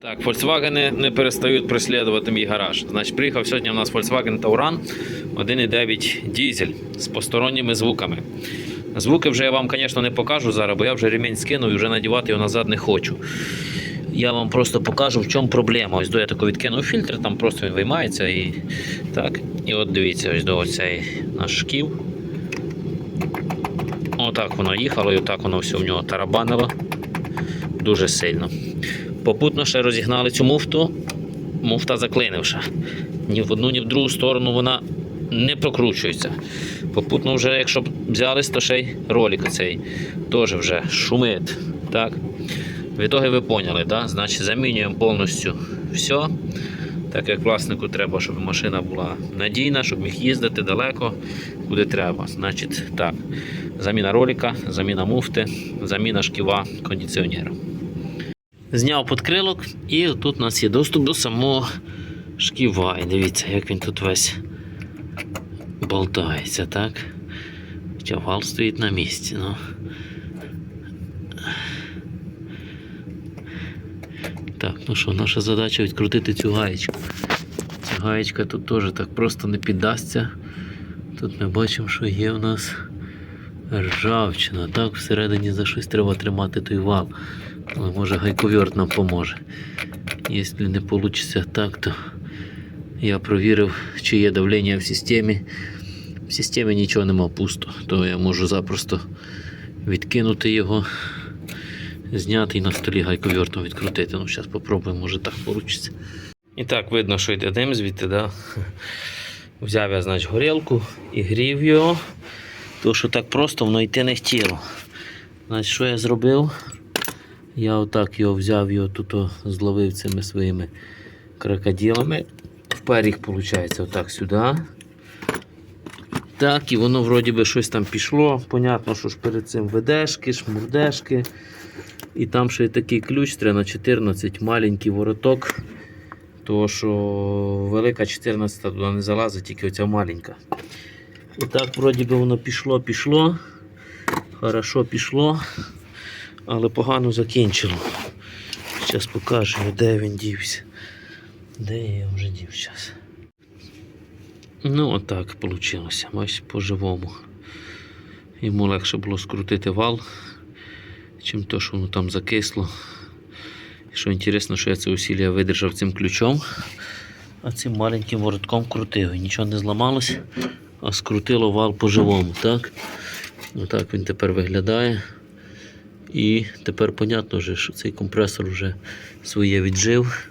Так, Volkswagen не перестають преслідувати мій гараж. Значить, приїхав сьогодні у нас Volkswagen Tauran 1.9 дізель з посторонніми звуками. Звуки вже я вам, звісно, не покажу зараз, бо я вже ремінь скинув і вже надівати його назад не хочу. Я вам просто покажу, в чому проблема. Ось до я тако відкинув фільтр, там просто він виймається і так. І от дивіться, ось до оцей наш шків. Отак воно їхало, і отак воно все в нього тарабанило. Дуже сильно. Попутно ще розігнали цю муфту. Муфта заклинивша. Ні в одну, ні в другу сторону вона не прокручується. Попутно вже, якщо б взялись, то ще й ролик цей теж вже шумить. Так? В ітоги ви поняли, да? значить замінюємо повністю все. Так як власнику треба, щоб машина була надійна, щоб міг їздити далеко, куди треба. Значить, так. Заміна ролика, заміна муфти, заміна шківа кондиціонера. Зняв подкрилок, і тут у нас є доступ до самого шківа. І дивіться, як він тут весь болтається, так? Хоча вал стоїть на місці. Ну. Так, ну що, наша задача відкрутити цю гаєчку. Ця гаєчка тут теж так просто не піддасться. Тут ми бачимо, що є у нас ржавчина. Так, всередині за щось треба тримати той вал. Але може гайковерт нам поможе. Якщо не вийде так, то я провірив, чи є давлення в системі. В системі нічого нема пусто, то я можу запросто відкинути його, зняти і на столі гайковертом відкрутити. Ну, зараз спробуємо, може так вийде. І так, видно, що йде дим звідти, да? Взяв я, значить, горілку і грів його, тому що так просто воно йти не хотіло. Значить, що я зробив? Я отак його взяв, його тут зловив цими своїми крокодилами. Впер їх, виходить, отак сюди. Так, і воно вроді би щось там пішло. Понятно, що ж перед цим ведешки, шмурдешки. І там ще й такий ключ, треба на 14, маленький вороток. Тому що велика 14 туди не залазить, тільки оця маленька. І так, вроді би воно пішло, пішло. Хорошо пішло але погано закінчило. Зараз покажу, де він дівся. Де я вже дів зараз. Ну, отак вийшло. Ось по-живому. Йому легше було скрутити вал, чим то, що воно там закисло. І що інтересно, що я це усілля видержав цим ключом, а цим маленьким воротком крутив. І нічого не зламалось, а скрутило вал по-живому. Так? Отак він тепер виглядає. І тепер понятно, вже, що цей компресор вже своє віджив.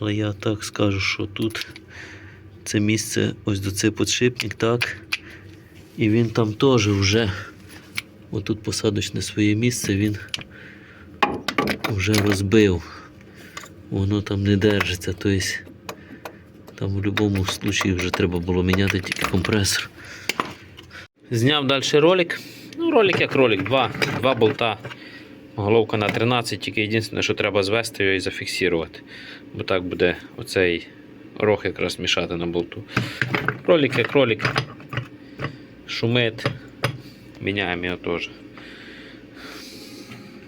Але я так скажу, що тут це місце, ось до цей подшипник, так. І він там теж вже, отут посадочне своє місце, він вже розбив. Воно там не держиться. Тобто там в будь-якому випадку вже треба було міняти тільки компресор. Зняв далі ролик. Ну, ролик як ролик, два, два болта. Головка на 13, тільки єдине, що треба звести його і зафіксувати. Бо так буде оцей рог якраз мішати на болту. Ролик як ролик. Шумить. Міняємо його теж.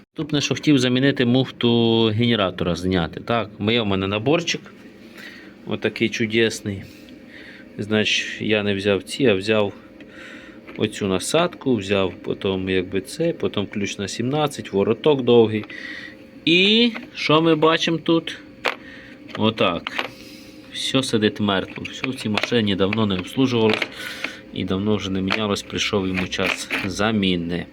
Наступне, що хотів замінити муфту генератора зняти. Так, є в мене наборчик. Отакий чудесний. Значить, я не взяв ці, а взяв оцю насадку, взяв потім якби це, потім ключ на 17, вороток довгий. І що ми бачимо тут? Отак. Все сидить мертво. Все в цій машині давно не обслужувалось і давно вже не мінялось, прийшов йому час заміни.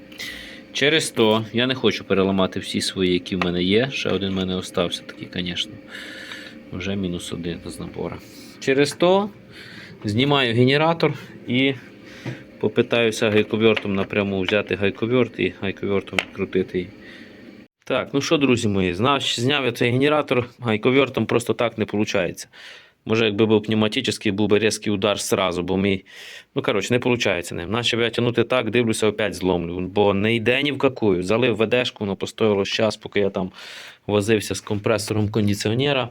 Через то я не хочу переламати всі свої, які в мене є. Ще один в мене остався такий, звісно. Вже мінус один з набору. Через то знімаю генератор і попитаюся гайковертом напряму взяти гайковерт і гайковертом відкрутити. її. Так, ну що, друзі мої, зняв я цей генератор, гайковертом просто так не виходить. Може, якби був пневматичний, був би різкий удар сразу, бо мій. Ну, коротше, не виходить ним. Наче я тягнути так, дивлюся, опять зломлю. Бо не йде ні в какую. Залив ведешку, воно постояло час, поки я там возився з компресором кондиціонера.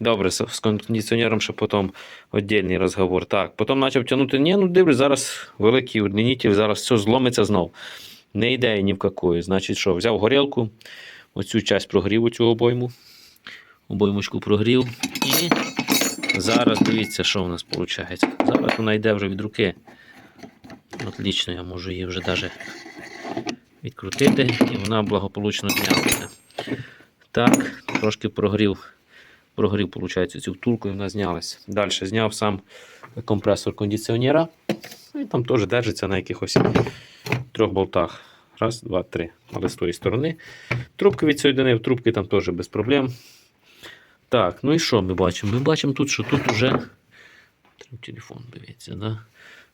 Добре, з кондиціонером ще потім віддільний розговор. Так, потім почав тягнути. Ні, ну дивлюсь, зараз великий удлінитель, зараз все зломиться знов. Не йде ні в какую. Значить, що, взяв горілку, оцю часть прогрів цю обойму. обоймочку прогрів. І зараз дивіться, що в нас виходить. Зараз вона йде вже від руки. Отлично, я можу її вже навіть відкрутити, і вона благополучно знялася. Так, трошки прогрів. Прогрів, виходить, цю втулку і вона знялася. Далі зняв сам компресор кондиціонера. Ну, І там теж держиться на якихось трьох болтах. Раз, два, три. Але з тої сторони. Трубки відсоєдинив, трубки там теж без проблем. Так, ну і що ми бачимо? Ми бачимо тут, що тут вже. Телефон дивіться, да?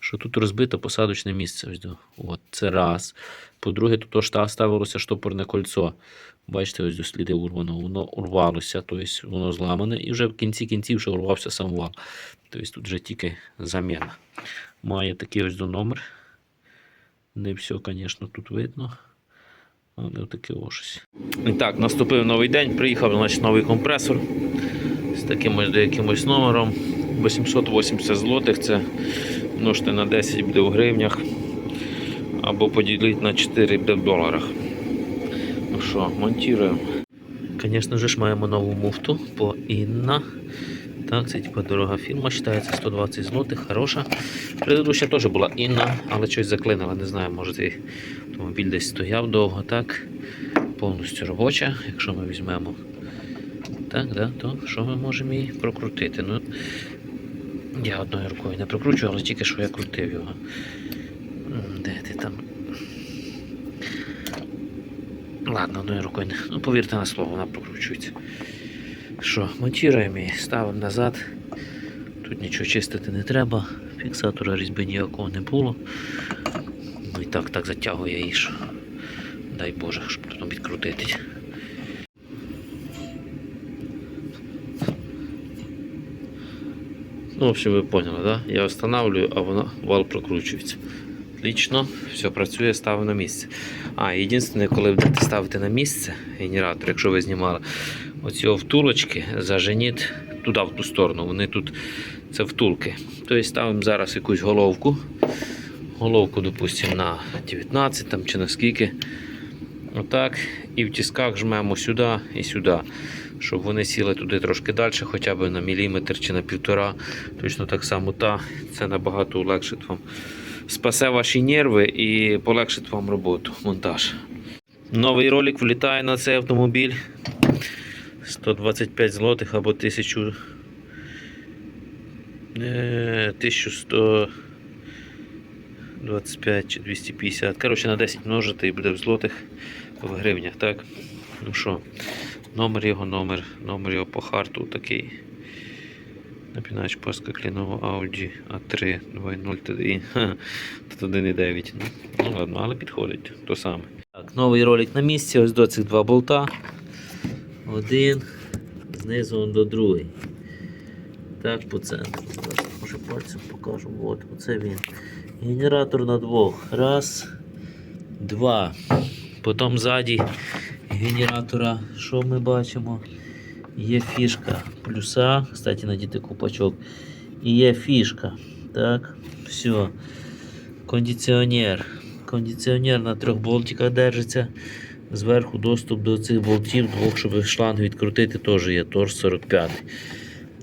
що тут розбито посадочне місце. От, це раз. По-друге, тут ставилося штопорне кольцо. Бачите, ось до сліди урвано, воно урвалося, тобто воно зламане, і вже в кінці кінців вже урвався сам вал. Тобто тут вже тільки заміна. Має такий ось до номер. Не все, звісно, тут видно. Але таке ось. Так, наступив новий день, приїхав значить, новий компресор з таким ось якимось номером. 880 злотих, це множте на 10 буде в гривнях. Або поділити на 4 буде в доларах. Що, монтуємо. Звісно ж, маємо нову муфту по Інна. Так, це типа дорога фірма, вважається 120 злотих, хороша. Предыдуща теж була Інна, але щось заклинила, не знаю, може цей автомобіль десь стояв довго, так. Повністю робоча, якщо ми візьмемо. Так, да, то що ми можемо її прокрутити? Ну, я одною рукою не прокручу, але тільки що я крутив його. Де ти там? Ладно, одною рукою. Ну, повірте на слово, вона прокручується. Що, монтуємо її, ставимо назад. Тут нічого чистити не треба. Фіксатора різьби ніякого не було. Ну і так, так затягує її, що. Дай Боже, щоб потім відкрутити. Ну, в общем, ви поняли, да? Я встановлюю, а воно вал прокручується. Отлично, все працює, ставив на місце. А, єдине, коли будете ставити на місце генератор, якщо ви знімали оці втулочки, заженіть туди, в ту сторону. Вони тут це втулки. Тобто ставимо зараз якусь головку. Головку, допустимо, на 19 там, чи на скільки. Отак. І в тисках жмемо сюди і сюди, щоб вони сіли туди трошки далі, хоча б на міліметр чи на півтора. Точно так само та. Це набагато улегшить вам. Спасе ваші нерви і полегшить вам роботу, монтаж. Новий ролик влітає на цей автомобіль. 125 злотих або 1000, е, 1125 чи 250. Коротше, на 10 множити і буде в злотих в гривнях. Так? Ну що, номер його, номер, номер його по харту такий. Напінач паска клінова Audi A3 2.0 TDI. Ха, Тут 1.9. Ну, ладно, але підходить. То саме. Так, новий ролик на місці. Ось до цих два болта. Один, знизу до другий. Так, по центру. Може пальцем покажу. От, оце він. Генератор на двох. Раз, два. Потім ззаді генератора, що ми бачимо? Є фішка плюса, кстати, надіти купачок. І є фішка. Так, все. Кондиціонер. Кондиціонер на трьох болтиках держиться. Зверху доступ до цих болтів, двох, щоб шланг відкрутити, теж є торс 45.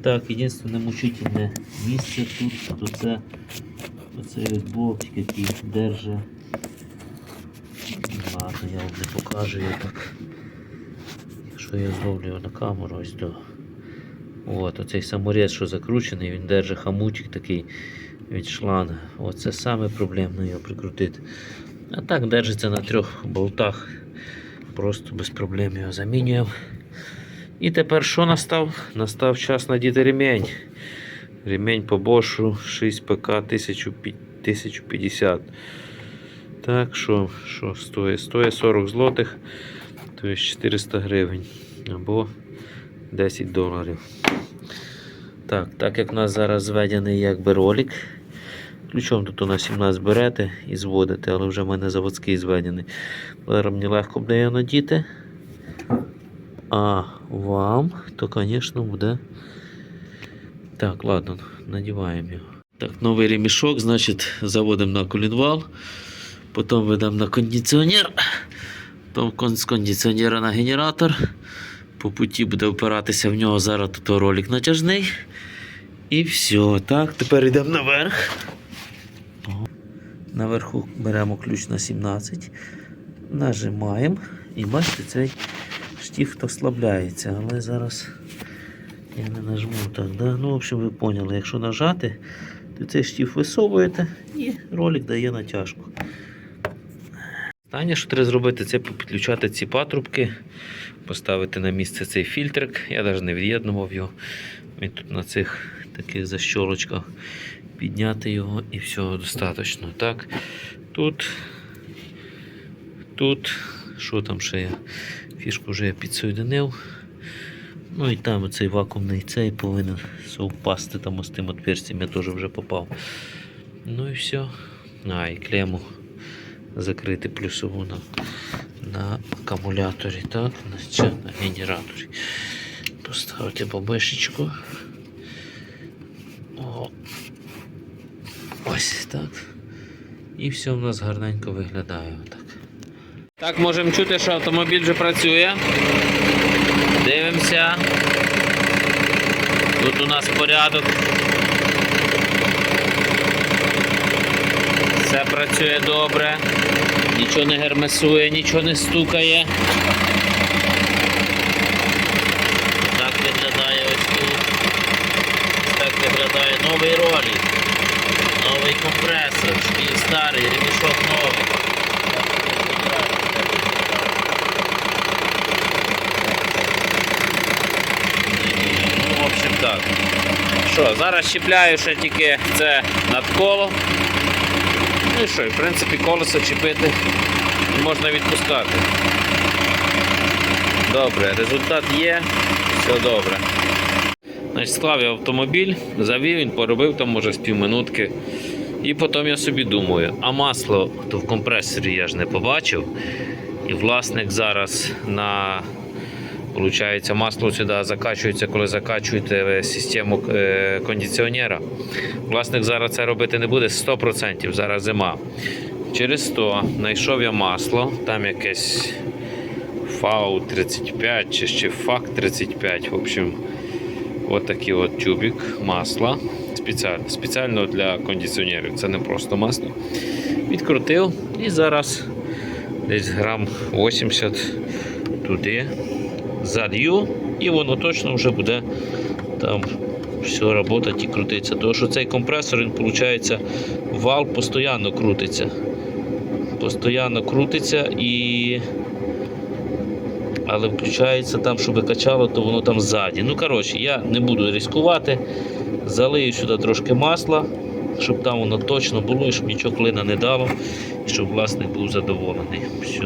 Так, єдине мучительне місце тут, то це оцей болтик, який держить. Ладно, я вам не покажу його так. Якщо я його на камеру, ось до. От, оцей саморез, що закручений, він держить хамутик такий від шланга. Оце саме проблемно його прикрутити. А так держиться на трьох болтах. Просто без проблем його замінюємо. І тепер що настав? Настав час надіти ремень. Ремень по бошу 6 ПК 1050. Так, що, що стоїть? Стоїть 40 злотих, тобто 400 гривень або 10 доларів. Так, так як в нас зараз зведений якби ролик. Ключом тут у нас 17 берете і зводите, але вже в мене заводський зведений. Зараз мені легко буде його надіти. А вам, то, звісно, буде. Так, ладно, надіваємо його. Так, новий ремішок, значить, заводимо на колінвал, потім ведемо на кондиціонер, потім з кондиціонера на генератор, По путі буде опиратися в нього зараз тут ролик натяжний. І все. Так, тепер йдемо наверх. Наверху беремо ключ на 17. Нажимаємо. І бачите, цей штифт ослабляється. Але зараз я не нажму так. Да? Ну, в общем, ви поняли, якщо нажати, то цей штифт висовуєте і ролик дає натяжку. Останнє, що треба зробити, це підключати ці патрубки, поставити на місце цей фільтрик. Я навіть не від'єднував його. Він тут на цих таких защолочках підняти його і всього достатньо. Так, тут, тут, що там ще я? Фішку вже я підсоєдинив. Ну і там цей вакуумний цей повинен совпасти там з тим отверстям, я теж вже попав. Ну і все. А, і клему закрити плюсову на, на акумуляторі, так, на, на генераторі. Поставити бабешечку. О. Ось так. І все в нас гарненько виглядає. Так, так можемо чути, що автомобіль вже працює. Дивимося. Тут у нас порядок. Все працює добре. Нічого не гермесує, нічого не стукає. Так виглядає ось тут. Так виглядає новий ролик. Новий компресор, шкіл старий, ремішок новий. В общем так. Що, зараз чіпляю ще тільки це над коло. Ну і що, в принципі, колесо чіпити можна відпускати. Добре, результат є, все добре. Значить, склав я автомобіль, завів, він поробив там, може, з півминутки. І потім я собі думаю, а масло то в компресорі я ж не побачив. І власник зараз на Получається, масло сюди закачується, коли закачуєте систему е, кондиціонера. Власник зараз це робити не буде 100%, зараз зима. Через то знайшов я масло, там якесь FAU 35 чи ще FAC 35. В общем, от такий от тюбик масла. Спеціально, спеціально для кондиціонерів. Це не просто масло. Відкрутив і зараз десь грам 80 туди залью, і воно точно вже буде там все працювати і крутиться. Тому що цей компресор, він виходить, вал постійно крутиться. Постійно крутиться і. Але включається там, щоб качало, то воно там ззаді. Ну, коротше, я не буду ризикувати. Залию сюди трошки масла, щоб там воно точно було і щоб нічого клина не дало, і щоб власник був задоволений. Все.